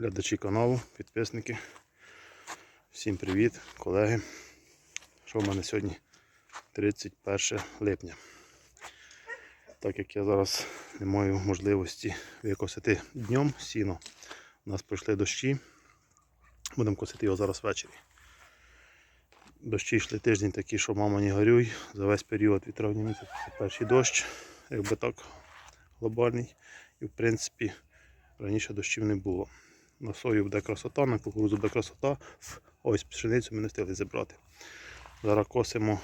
глядачі каналу, підписники. Всім привіт, колеги. Що в мене сьогодні 31 липня. Так як я зараз не маю можливості викосити днем сіно, у нас пройшли дощі. Будемо косити його зараз ввечері. Дощі йшли тиждень такі, що мама не горюй. За весь період від травня місяця це перший дощ, якби так глобальний. І в принципі раніше дощів не було. На сою буде красота, на кукурудзу буде красота. Ось пшеницю ми не встигли зібрати. Зараз косимо,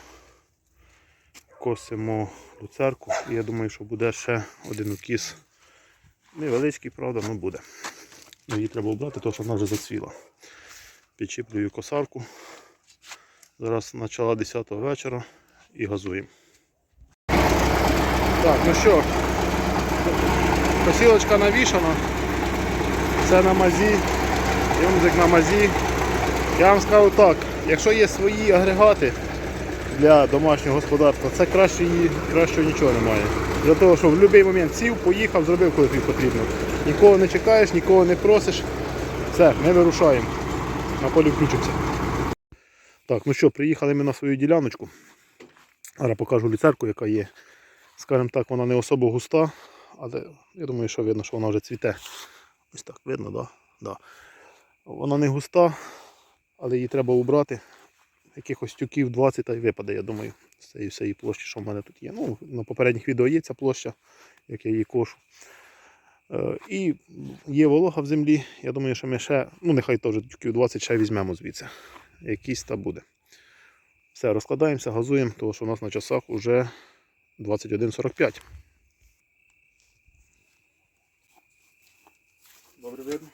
косимо люцерку і я думаю, що буде ще один укіс. Невеличкий, правда, але буде. Ну, Її треба обрати, тому що вона вже зацвіла. Підчіплюю косарку. Зараз почала 10 вечора і газуємо. Так, ну що, Посілочка навішана. Це на мазі, юмзик на мазі. Я вам скажу так, якщо є свої агрегати для домашнього господарства, це краще кращого нічого немає. Для того, що в будь-який момент сів, поїхав, зробив, коли тобі потрібно. Нікого не чекаєш, нікого не просиш. Все, ми вирушаємо. На полі включимося. Так, ну що, приїхали ми на свою діляночку. Зараз покажу люцерку, яка є. Скажімо так, вона не особо густа, але я думаю, що видно, що вона вже цвіте. Ось так видно, да? Да. Вона не густа, але її треба убрати. Якихось тюків 20 та й випаде, я думаю, з цієї всієї площі, що в мене тут є. Ну, на попередніх відео є ця площа, як я її кошу. Е, і є волога в землі. Я думаю, що ми ще, ну нехай теж тюків 20 ще візьмемо звідси. Якийсь та буде. Все, розкладаємося, газуємо, тому що у нас на часах вже 21.45. Добре видно?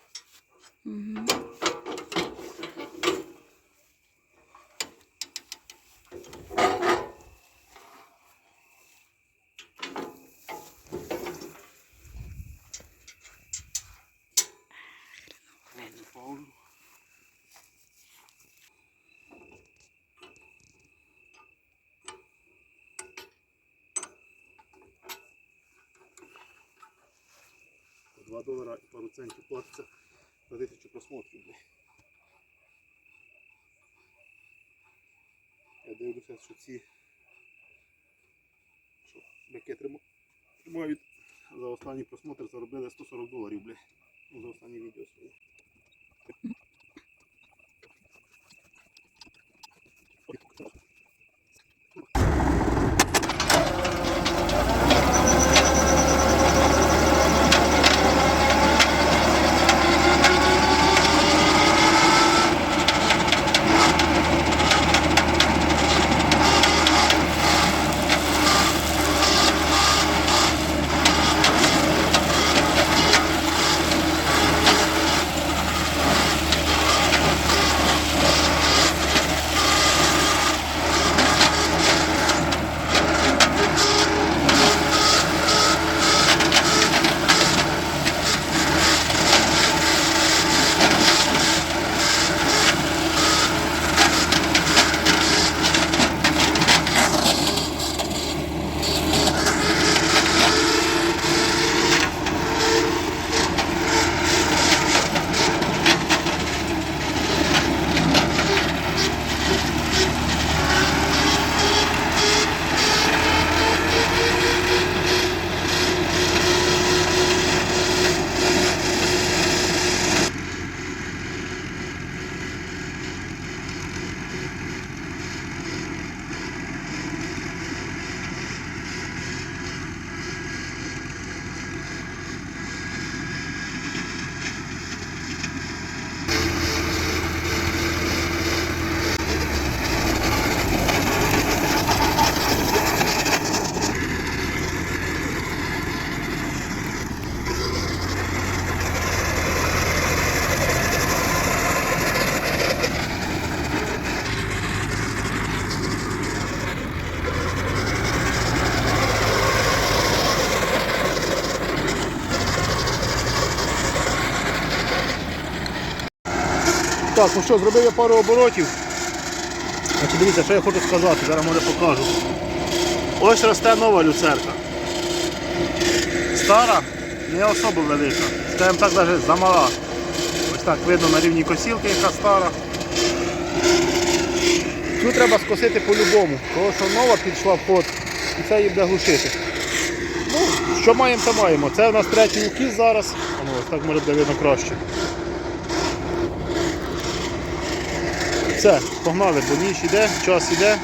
По 2 долара і пару центів платиться за тисячу просмотрів. Я дивлюся, що ці що бики тримають за останній просмотр заробили 140 доларів, бля. Ну, за останнє відео своє. Так, ну що, зробив я пару оборотів. Значить, дивіться, що я хочу сказати, зараз може покажу. Ось росте нова люцерка. Стара, не особо велика. Скажімо так, навіть замала. Ось так видно на рівні косілки, яка стара. Цю треба скосити по-любому, тому що нова пішла в ход і це її буде глушити. Ну, що маємо, то маємо. Це у нас третій укіс зараз. Ось так може буде видно краще. Все, погнали, бо ніч іде, час іде.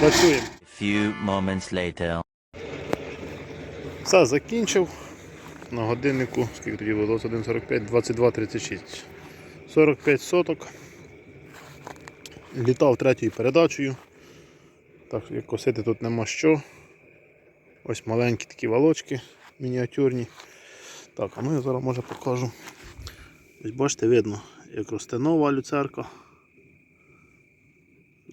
Працюємо. Few moments later. Все, закінчив. На годиннику, скільки тоді було 21.45, 22.36. 45 соток. Літав третьою передачею. Так, як косити тут нема що. Ось маленькі такі волочки мініатюрні. Так, а ну я зараз може покажу. Ось бачите, видно, як росте нова люцерка.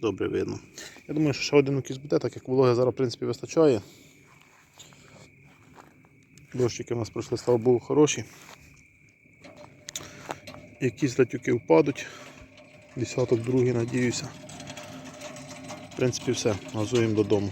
Добре видно. Я думаю, що ще один укіс буде, так як вологи зараз в принципі вистачає. Дощики у нас пройшли, слава Богу, хороші. Якісь латюки впадуть. Десяток другий, надіюся. В принципі, все, газуємо додому.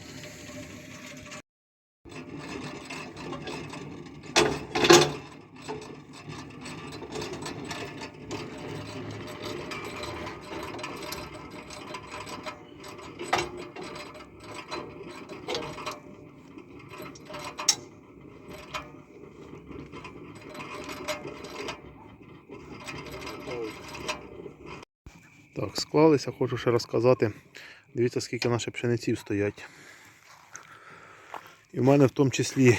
Так, склалися, хочу ще розказати. Дивіться, скільки наші пшениців стоять. І в мене в тому числі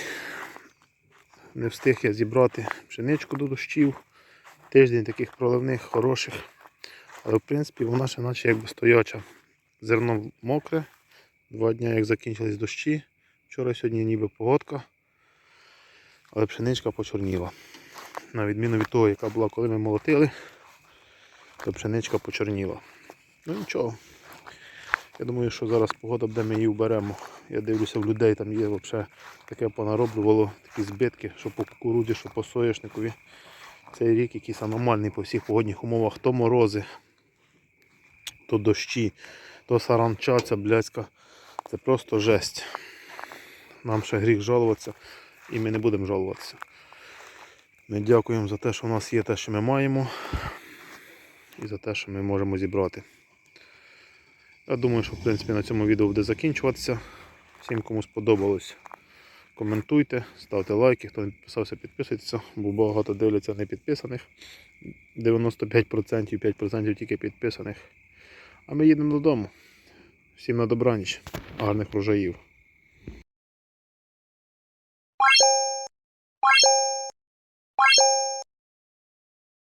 не встиг я зібрати пшеничку до дощів. Тиждень таких проливних, хороших. Але в принципі вона ще наче якби стояча. Зерно мокре. Два дні як закінчились дощі. Вчора сьогодні ніби погодка. Але пшеничка почорніла. На відміну від того, яка була, коли ми молотили то пшеничка почорніла. Ну нічого. Я думаю, що зараз погода буде, ми її вберемо. Я дивлюся в людей, там є взагалі таке понароблювало, такі збитки, що по кукурудзі, що по соняшникові. Цей рік якийсь аномальний по всіх погодних умовах. То морози, то дощі, то саранча, ця блядська. Це просто жесть. Нам ще гріх жалуватися і ми не будемо жалуватися. Ми дякуємо за те, що в нас є те, що ми маємо і за те, що ми можемо зібрати. Я думаю, що в принципі на цьому відео буде закінчуватися. Всім кому сподобалось, коментуйте, ставте лайки, хто не підписався, підписуйтесь, бо багато дивляться не підписаних. 95%, 5% тільки підписаних. А ми їдемо додому. Всім на добраніч, гарних врожаїв.